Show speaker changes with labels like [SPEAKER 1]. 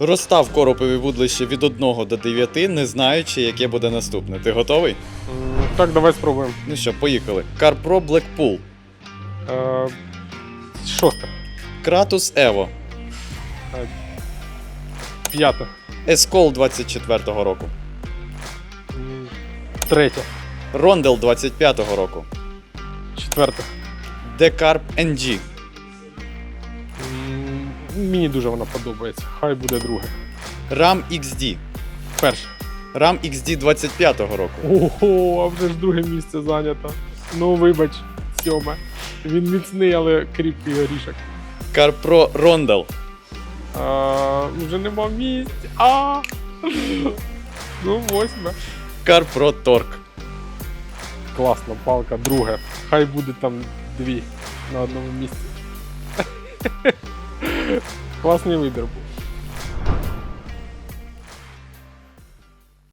[SPEAKER 1] Розстав коропові вудлище від 1 до 9, не знаючи, яке буде наступне. Ти готовий?
[SPEAKER 2] Так, давай спробуємо.
[SPEAKER 1] Ну що, поїхали. CarPro Blackpool,
[SPEAKER 2] Е, Шосте.
[SPEAKER 1] Kratos Evo,
[SPEAKER 2] П'яте.
[SPEAKER 1] Escol 24-го року,
[SPEAKER 2] М, Третє.
[SPEAKER 1] Rondel 25-го року,
[SPEAKER 2] Четверте.
[SPEAKER 1] Decarb NG,
[SPEAKER 2] Мені дуже вона подобається. Хай буде друге.
[SPEAKER 1] Ram XD,
[SPEAKER 2] Перше.
[SPEAKER 1] Ram XD 25-го року,
[SPEAKER 2] Ого, а вже ж друге місце зайнято. Ну, вибач, сьоме. Він міцний, але кріпкий горішок.
[SPEAKER 1] CarPro Rondel,
[SPEAKER 2] А, вже нема місць. А! Ну, восьме.
[SPEAKER 1] CarPro Torque,
[SPEAKER 2] Класна палка, друге. Хай буде там дві на одному місці. Класний выбор був.